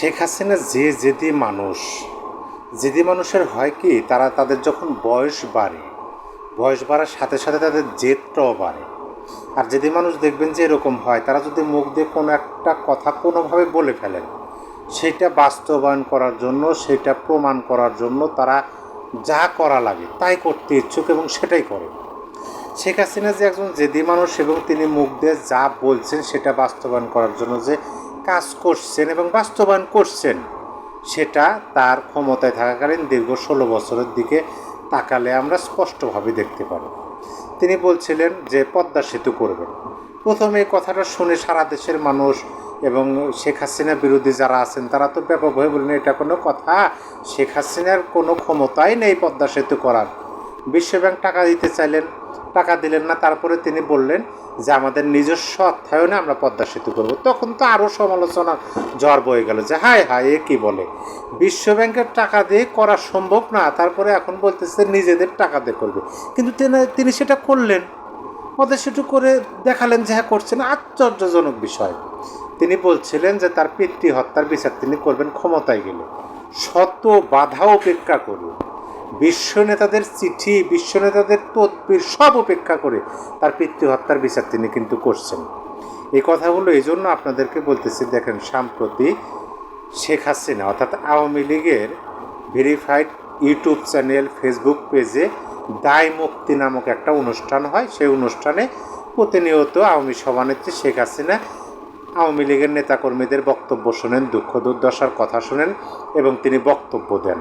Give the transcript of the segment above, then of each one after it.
শেখ হাসিনা যে জেদি মানুষ জেদি মানুষের হয় কি, তারা তাদের যখন বয়স বাড়ে, বয়স বাড়ার সাথে সাথে তাদের জেদটাও বাড়ে। আর যদি মানুষ দেখবেন যে এরকম হয়, তারা যদি মুখ দিয়ে কোনো একটা কথা কোনোভাবে বলে ফেলেন, সেটা বাস্তবায়ন করার জন্য, সেটা প্রমাণ করার জন্য তারা যা করা লাগে তাই করতে ইচ্ছুক এবং সেটাই করে। শেখ হাসিনা যে একজন জেদি মানুষ এবং তিনি মুখ দিয়ে যা বলছেন সেটা বাস্তবায়ন করার জন্য যে কাজ করছেন এবং বাস্তবায়ন করছেন, সেটা তার ক্ষমতায় থাকাকালীন দীর্ঘ ষোলো বছরের দিকে তাকালে আমরা স্পষ্টভাবে দেখতে পারি তিনি বলছিলেন যে পদ্মা সেতু করবেন। প্রথমে এই কথাটা শুনে সারা দেশের মানুষ এবং শেখ হাসিনা বিরোধী যারা আছেন, তারা তো ব্যাপকভাবে বললেন এটা কোনো কথা। শেখ হাসিনার কোনো ক্ষমতাই নেই পদ্মা সেতু করার। বিশ্বব্যাংক টাকা দিতে চাইলেন, টাকা দিলেন না। তারপরে তিনি বললেন যে আমাদের নিজস্ব অর্থায়নে আমরা পদ্মা সেতু করব। তখন তো আরও সমালোচনা জ্বর বয়ে গেল যে, হায় হায়, এ কী বলে? বিশ্বব্যাংকের টাকা দিয়ে করা সম্ভব না, তারপরে এখন বলতেছে নিজেদের টাকা দিয়ে করবে। কিন্তু তিনি- সেটা করলেন। পদ্মা সেতু করে দেখালেন যে হ্যাঁ করছেন। আশ্চর্যজনক বিষয়। তিনি বলছিলেন যে, তার পিতৃ হত্যার বিচার তিনি করবেন, ক্ষমতায় গেলে। শত বাধা উপেক্ষা করে বিশ্ব নেতাদের চিঠি বিশ্ব নেতাদের তদবির সব উপেক্ষা করে তার পিতৃ হত্যার বিচার তিনি কিন্তু করছেন। এই কথাগুলো এই জন্য আপনাদেরকে বলতেছি, দেখেন, সাম্প্রতি শেখ হাসিনা, অর্থাৎ আওয়ামী লীগের ভেরিফাইড ইউটিউব চ্যানেল, ফেসবুক পেজে দায় মুক্তি নামক একটা অনুষ্ঠান হয়। সেই অনুষ্ঠানে প্রতিনিয়ত আওয়ামী সভানেত্রী শেখ হাসিনা আওয়ামী লীগের নেতাকর্মীদের বক্তব্য শোনেন, দুঃখ দুর্দশার কথা শোনেন এবং তিনি বক্তব্য দেন।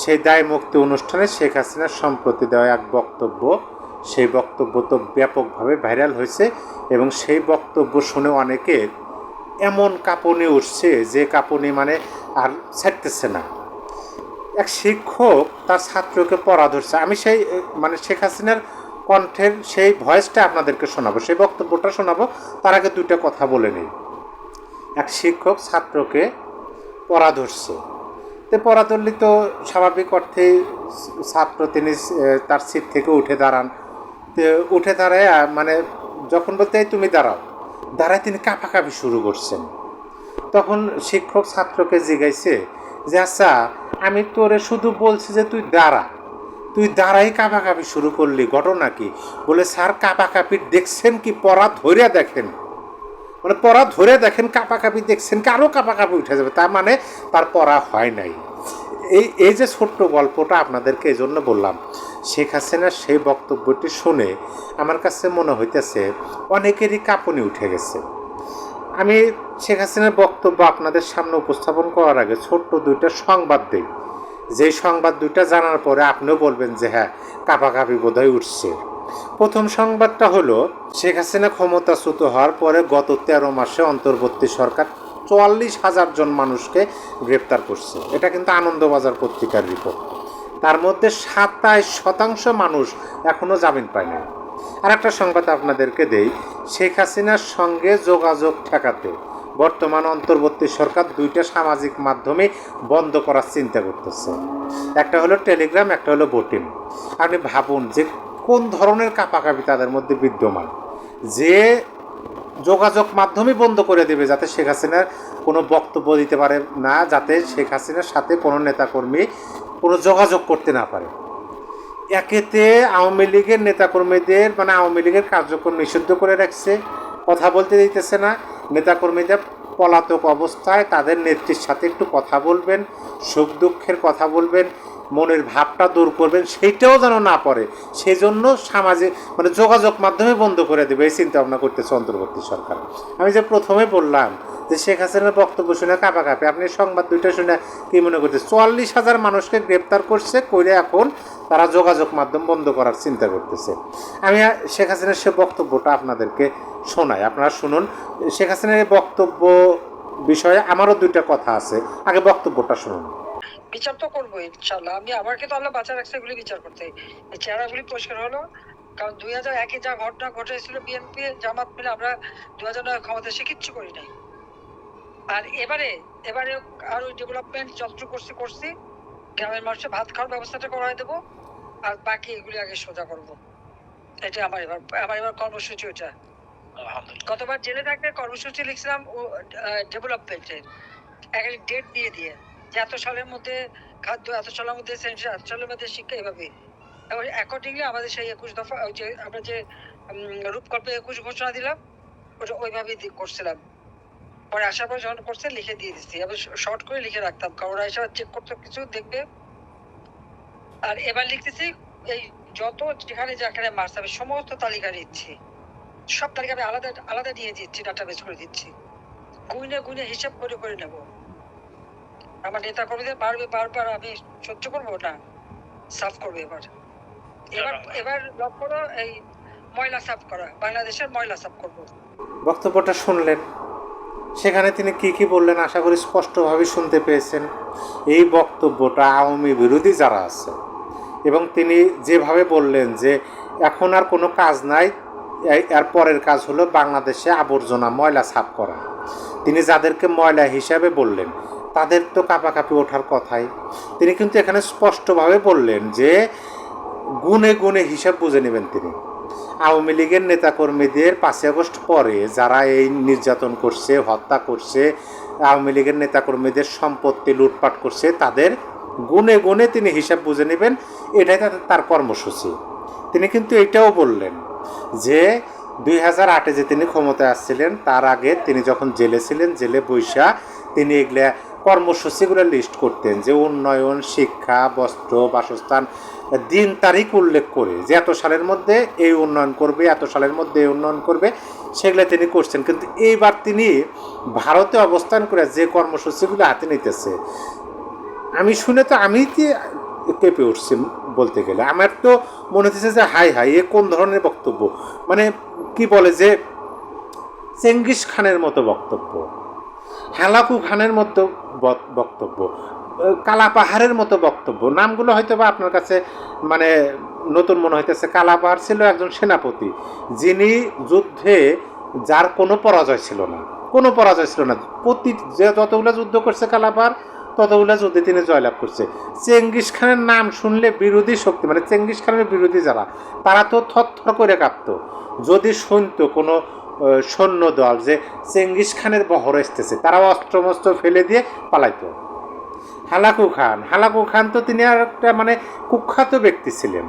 সেই দায় মুক্তি অনুষ্ঠানে শেখ হাসিনার সম্প্রতি দেওয়া এক বক্তব্য, সেই বক্তব্য তো ব্যাপকভাবে ভাইরাল হয়েছে এবং সেই বক্তব্য শুনে অনেকে এমন কাঁপুনি উঠছে যে কাঁপুনি মানে আর ছাড়তেছে না। এক শিক্ষক তার ছাত্রকে পড়া ধরছে। আমি সেই মানে শেখ হাসিনার কণ্ঠের সেই ভয়েসটা আপনাদেরকে শোনাবো, সেই বক্তব্যটা শোনাবো, তার আগে দুইটা কথা বলে নিই। এক শিক্ষক ছাত্রকে পড়া ধরছে। তো ধরলে তো স্বাভাবিক অর্থেই ছাত্র তিনি তার সিট থেকে উঠে দাঁড়ান। উঠে দাঁড়ায় মানে যখন বলতে তুমি দাঁড়াও। দাঁড়ায় তিনি কাঁপাকাঁপি শুরু করছেন। তখন শিক্ষক ছাত্রকে জিজ্ঞাইছে যে আচ্ছা আমি তোরে শুধু বলছি যে, তুই দাঁড়া। তুই দাঁড়াই কাঁপাকাঁপি শুরু করলি, ঘটনা কি? বলে, স্যার, কাঁপাকাঁপি দেখছেন কি? পড়া ধরে দেখেন। মানে পড়া ধরে দেখেন, কাঁপাকাঁপি দেখছেন কি আরও কাঁপাকাঁপি উঠে যাবে, তার মানে তার পড়া হয় নাই। এই এই যে ছোট্ট গল্পটা আপনাদেরকে এই জন্য বললাম, শেখ হাসিনার সেই বক্তব্যটি শুনে আমার কাছে মনে হইতেছে অনেকেরই কাঁপুনি উঠে গেছে। আমি শেখ হাসিনার বক্তব্য আপনাদের সামনে উপস্থাপন করার আগে ছোট্ট দুইটা সংবাদ দিই। যেই সংবাদ দুইটা জানার পরে আপনিও বলবেন যে হ্যাঁ কাঁপাকাঁপি বোধহয় উঠছে। প্রথম সংবাদটা হলো, শেখ হাসিনা ক্ষমতাচ্যুত হওয়ার পরে গত তেরো মাসে অন্তর্বর্তী সরকার চুয়াল্লিশ হাজার জন মানুষকে গ্রেপ্তার করছে। এটা কিন্তু আনন্দবাজার পত্রিকার রিপোর্ট তার মধ্যে সাতাইশ শতাংশ মানুষ এখনও জামিন পায়নি। আর একটা সংবাদ আপনাদেরকে দেই, শেখ হাসিনার সঙ্গে যোগাযোগ ঠেকাতে বর্তমান অন্তর্বর্তী সরকার দুইটা সামাজিক মাধ্যমে বন্ধ করার চিন্তা করতেছে। একটা হলো টেলিগ্রাম, একটা হলো বোটিং আপনি ভাবুন যে কোন ধরনের কাপাকাপি তাদের মধ্যে বিদ্যমান? যে যোগাযোগ মাধ্যমই বন্ধ করে দেবে যাতে শেখ হাসিনার কোনো বক্তব্য দিতে পারে না, যাতে শেখ হাসিনার সাথে কোনো নেতাকর্মী কোনো যোগাযোগ করতে না পারে। একেতে আওয়ামী লীগের নেতাকর্মীদের মানে আওয়ামী লীগের কার্যক্রম নিষিদ্ধ করে রাখছে, কথা বলতে দিতেছে না। নেতাকর্মীদের পলাতক অবস্থায় তাদের নেত্রীর সাথে একটু কথা বলবেন, সুখ দুঃখের কথা বলবেন মনের ভাবটা দূর করবেন সেইটাও যেন না পড়ে। সেজন্য সামাজিক মানে যোগাযোগ মাধ্যমে বন্ধ করে দেবে, এই চিন্তা ভাবনা করতেছে অন্তর্বর্তী সরকার। আমি যে প্রথমে বললাম যে শেখ হাসিনার বক্তব্য শুনে কাঁপা আপনি সংবাদ দুইটা শুনে কি মনে করতে চুয়াল্লিশ হাজার মানুষকে গ্রেপ্তার করছে করে এখন তারা যোগাযোগ মাধ্যম বন্ধ করার চিন্তা করতেছে। আমি শেখ হাসিনার সে বক্তব্যটা আপনাদেরকে শোনাই। আপনারা শুনুন, শেখ হাসিনার বক্তব্য বিষয়ে আমারও দুইটা কথা আছে। আগে বক্তব্যটা শুনুন। বিচার তো করব ইনশাল্লাহ আমি আমাকে তো আল্লাহ বাঁচা রাখছে এগুলি বিচার করতে। এই চেহারাগুলি পরিষ্কার হলো। কারণ দুই হাজার একে যা ঘটনা ঘটেছিল বিএনপি জামাত মিলে আমরা দুই হাজার নয় ক্ষমতা সে কিচ্ছু করি নাই। আর এবারে এবারে আরও ডেভেলপমেন্ট যন্ত্র করছি করছি। গ্রামের মানুষের ভাত খাওয়ার ব্যবস্থাটা করাই দেবো। আর বাকি এগুলি আগে সোজা করব। এটা আমার এবার আমার এবার কর্মসূচি ওটা গতবার জেলে থাকতে কর্মসূচি লিখছিলাম ডেভেলপমেন্টের এক ডেট দিয়ে দিয়ে। যে এত সালের মধ্যে খাদ্য, এত সালের মধ্যে এত সালের মধ্যে শিক্ষা এভাবে। এবং অ্যাকর্ডিংলি আমাদের সেই একুশ দফা, ওই যে আমরা যে রূপকল্পে একুশ ঘোষণা দিলাম, ওটা ওইভাবেই করছিলাম। পরে আসার পর যখন করছে, লিখে দিয়ে দিচ্ছি আমি শর্ট করে লিখে রাখতাম। কারণ ওরা চেক করতে, কিছু দেখবে। আর এবার লিখতেছি, এই যত যেখানে যেখানে মার্কস হবে, সমস্ত তালিকা নিচ্ছি। সব তালিকা আমি আলাদা আলাদা নিয়ে দিচ্ছি ডাটাবেস করে দিচ্ছি। গুনে গুনে হিসাব করে করে নেব। আমার নেতা কর্মীদের বারবে বারবার আমি সহ্য করব না। সাফ করব এবার। এবার এবার লক্ষ্য এই ময়লা সাফ করা। বাংলাদেশের ময়লা সাফ করব। বক্তব্যটা শুনলেন। সেখানে তিনি কি কি বললেন আশা করি স্পষ্টভাবে শুনতে পেয়েছেন। এই বক্তব্যটা আওয়ামী বিরোধী যারা আছে এবং তিনি যেভাবে বললেন যে এখন আর কোনো কাজ নাই এর পরের কাজ হলো বাংলাদেশে আবর্জনা ময়লা সাফ করা। তিনি যাদেরকে ময়লা হিসাবে বললেন তাদের তো কাপাকাপি ওঠার কথাই। তিনি কিন্তু এখানে স্পষ্টভাবে বললেন যে গুণে গুণে হিসাব বুঝে নেবেন তিনি। আওয়ামী লীগের নেতাকর্মীদের পাঁচই আগস্ট পরে যারা এই নির্যাতন করছে, হত্যা করছে, আওয়ামী লীগের নেতাকর্মীদের সম্পত্তি লুটপাট করছে, তাদের গুণে গুণে তিনি হিসাব বুঝে নেবেন। এটাই তার কর্মসূচি। তিনি কিন্তু এটাও বললেন যে, দুই হাজার আটে যে তিনি ক্ষমতায় আসছিলেন, তার আগে তিনি যখন জেলে ছিলেন, জেলে বৈশা তিনি এগুলা কর্মসূচিগুলো লিস্ট করতেন যে উন্নয়ন, শিক্ষা, বস্ত্র, বাসস্থান, দিন তারিখ উল্লেখ করে যে এত সালের মধ্যে এই উন্নয়ন করবে, এত সালের মধ্যে এই উন্নয়ন করবে, সেগুলো তিনি করছেন। কিন্তু এইবার তিনি ভারতে অবস্থান করে যে কর্মসূচিগুলো হাতে নিতেছে, আমি শুনে তো আমি কেঁপে উঠছি বলতে গেলে। আমার তো মনে হচ্ছে যে হাই হাই এ কোন ধরনের বক্তব্য? মানে কি বলে যে চেঙ্গিস খানের মতো বক্তব্য? হালাকু খানের মতো বক- বক্তব্য কালা পাহাড়ের মতো বক্তব্য। নামগুলো হয়তো বা আপনার কাছে মানে নতুন মনে হইতেছে। কালা পাহাড় ছিল একজন সেনাপতি, যিনি যুদ্ধে যার কোনো পরাজয় ছিল না। কোনো পরাজয় ছিল না। প্রতি যে যতগুলো যুদ্ধ করছে কালাপাহাড়, ততগুলো যুদ্ধে তিনি জয়লাভ করছে। চেঙ্গিস খানের নাম শুনলে বিরোধী শক্তি মানে চেঙ্গিস খানের বিরোধী যারা, তারা তো থরথর করে কাঁপতো। যদি শুনতো কোনো সৈন্য দল যে চেঙ্গিস খানের বহর এসতেছে তারা অস্ত্রমস্ত্র ফেলে দিয়ে পালাইতো। হালাকু খান হালাকু খান তো তিনি আর একটা মানে কুখ্যাত ব্যক্তি ছিলেন।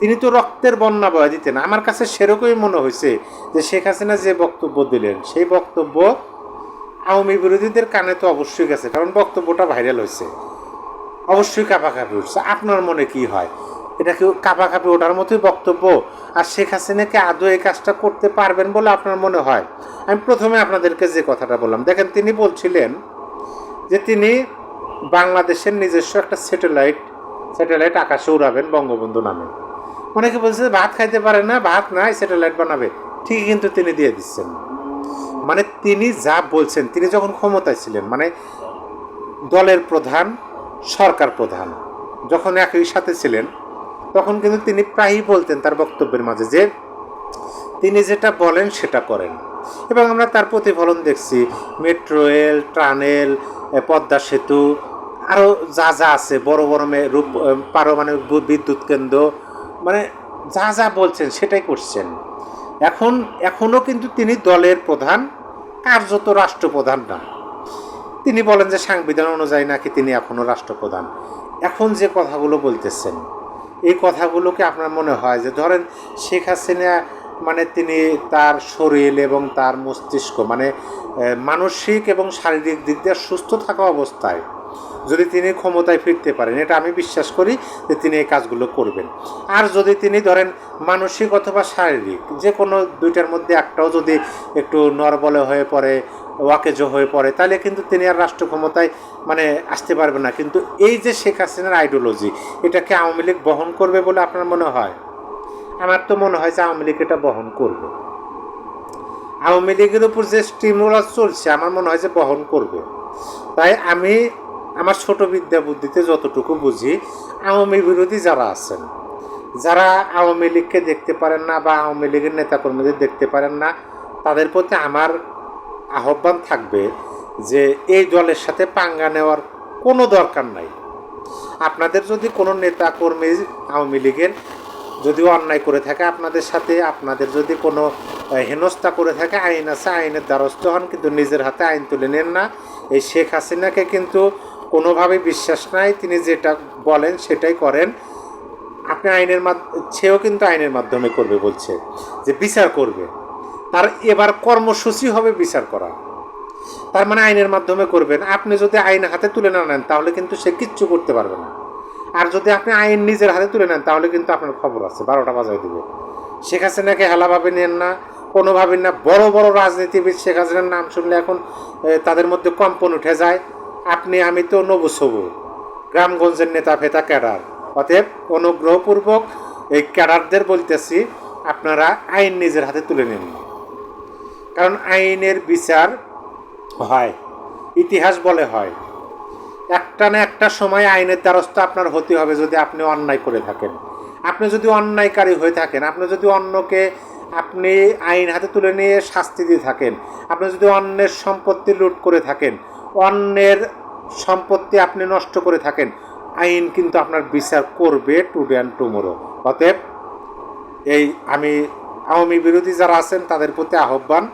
তিনি তো রক্তের বন্যা বয়া দিতেন। আমার কাছে সেরকমই মনে হয়েছে যে শেখ হাসিনা যে বক্তব্য দিলেন, সেই বক্তব্য আওয়ামী বিরোধীদের কানে তো অবশ্যই গেছে, কারণ বক্তব্যটা ভাইরাল হয়েছে। অবশ্যই কাপাকাপি উঠছে। আপনার মনে কি হয়? এটা কি কাপাকাপি ওঠার মতোই বক্তব্য। আর শেখ হাসিনাকে আদৌ এই কাজটা করতে পারবেন বলে আপনার মনে হয়? আমি প্রথমে আপনাদেরকে যে কথাটা বললাম, দেখেন তিনি বলছিলেন যে তিনি বাংলাদেশের নিজস্ব একটা স্যাটেলাইট স্যাটেলাইট আকাশে উড়াবেন বঙ্গবন্ধু নামে। অনেকে বলছে ভাত খাইতে পারে না, ভাত নাই, স্যাটেলাইট বানাবে। ঠিকই কিন্তু তিনি দিয়ে দিচ্ছেন। মানে তিনি যা বলছেন, তিনি যখন ক্ষমতায় ছিলেন মানে দলের প্রধান, সরকার প্রধান, যখন একই সাথে ছিলেন তখন কিন্তু তিনি প্রায়ই বলতেন তার বক্তব্যের মাঝে যে, তিনি যেটা বলেন সেটা করেন। এবং আমরা তার প্রতিফলন দেখছি। মেট্রো, রেল, টানেল পদ্মা সেতু আরও যা যা আছে, বড় বড় রূপ পারমাণবিক বিদ্যুৎ কেন্দ্র মানে যা যা বলছেন সেটাই করছেন। এখন এখনও কিন্তু তিনি দলের প্রধান, কার্যত রাষ্ট্রপ্রধান না। তিনি বলেন যে, সাংবিধান অনুযায়ী নাকি তিনি এখনও রাষ্ট্রপ্রধান। এখন যে কথাগুলো বলতেছেন এই কথাগুলোকে আপনার মনে হয় যে, ধরেন শেখ হাসিনা মানে তিনি তার শরীর এবং তার মস্তিষ্ক মানে মানসিক এবং শারীরিক দিক দিয়ে সুস্থ থাকা অবস্থায় যদি তিনি ক্ষমতায় ফিরতে পারেন, এটা আমি বিশ্বাস করি যে তিনি এই কাজগুলো করবেন। আর যদি তিনি ধরেন মানসিক অথবা শারীরিক যে কোনো দুইটার মধ্যে একটাও যদি একটু নরবলে হয়ে পড়ে ওয়াকেজ হয়ে পড়ে, তাহলে কিন্তু তিনি আর রাষ্ট্র ক্ষমতায় মানে আসতে পারবে না। কিন্তু এই যে শেখ হাসিনার আইডিওলজি এটাকে আওয়ামী লীগ বহন করবে বলে আপনার মনে হয়? আমার তো মনে হয় যে আওয়ামী লীগ এটা বহন করবে। আওয়ামী লীগের উপর যে স্টিমুলাস চলছে, আমার মনে হয় যে বহন করবে। তাই আমি আমার ছোট বিদ্যা বুদ্ধিতে যতটুকু বুঝি, আওয়ামী বিরোধী যারা আছেন, যারা আওয়ামী লীগকে দেখতে পারেন না বা আওয়ামী লীগের নেতাকর্মীদের দেখতে পারেন না, তাদের প্রতি আমার আহ্বান থাকবে যে এই দলের সাথে পাঙ্গা নেওয়ার কোনো দরকার নাই। আপনাদের যদি কোনো নেতা কর্মী আওয়ামী লীগের যদি অন্যায় করে থাকে, আপনাদের সাথে আপনাদের যদি কোনো হেনস্থা করে থাকে, আইন আছে, আইনের দ্বারস্থ হন, কিন্তু নিজের হাতে আইন তুলে নেন না। এই শেখ হাসিনাকে কিন্তু কোনোভাবে বিশ্বাস নাই, তিনি যেটা বলেন সেটাই করেন। আপনি আইনের মাধ্যমে কিন্তু আইনের মাধ্যমে করবে বলছে, যে বিচার করবে। তার এবার কর্মসূচি হবে বিচার করা। তার মানে আইনের মাধ্যমে করবেন। আপনি যদি আইন হাতে তুলে না নেন, তাহলে কিন্তু সে কিচ্ছু করতে পারবে না। আর যদি আপনি আইন নিজের হাতে তুলে নেন, তাহলে কিন্তু আপনার খবর আছে, বারোটা বাজায় দেবে। শেখ হাসিনাকে হেলাভাবে নেন না কোনোভাবে না। বড় বড় রাজনীতিবিদ শেখ হাসিনার নাম শুনলে এখন তাদের মধ্যে কম্পন উঠে যায়। আপনি, আমি তো নবু সবু গ্রামগঞ্জের নেতা ফেতা ক্যাডার। অতএব অনুগ্রহপূর্বক এই ক্যাডারদের বলতেছি, আপনারা আইন নিজের হাতে তুলে নিন। কারণ আইনের বিচার হয়, ইতিহাস বলে হয়। একটা না একটা সময় আইনের দ্বারস্থ আপনার হতে হবে যদি আপনি অন্যায় করে থাকেন। আপনি যদি অন্যায়কারী হয়ে থাকেন, আপনি যদি অন্যকে আপনি আইন হাতে তুলে নিয়ে শাস্তি দিয়ে থাকেন, আপনি যদি অন্যের সম্পত্তি লুট করে থাকেন, অন্যের সম্পত্তি আপনি নষ্ট করে থাকেন, আইন কিন্তু আপনার বিচার করবে টুডে অ্যান্ড টুমোরো অতএব এই আমি আওয়ামী বিরোধী যারা আছেন, তাদের প্রতি আহ্বান।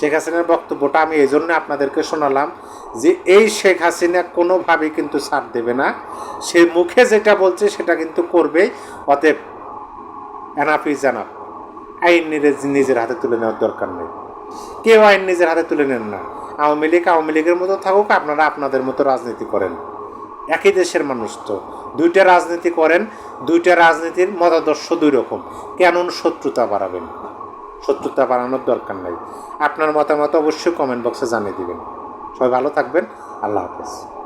শেখ হাসিনার বক্তব্যটা আমি এই জন্য আপনাদেরকে শোনালাম যে এই শেখ হাসিনা কোনোভাবেই কিন্তু ছাড় দেবে না। সে মুখে যেটা বলছে সেটা কিন্তু করবেই অতএব এনাফ এনাফ আইন নিজের হাতে তুলে নেওয়ার দরকার নেই। কেউ আইন নিজের হাতে তুলে নেন না। আওয়ামী লীগ আওয়ামী লীগের মতো থাকুক, আপনারা আপনাদের মতো রাজনীতি করেন। একই দেশের মানুষ তো। দুইটা রাজনীতি করেন, দুইটা রাজনীতির মতাদর্শ দুই রকম। কেন শত্রুতা বাড়াবেন? শত্রুতা বাড়ানোর দরকার নেই। আপনার মতামত অবশ্যই কমেন্ট বক্সে জানিয়ে দেবেন। সবাই ভালো থাকবেন। আল্লাহ হাফেজ।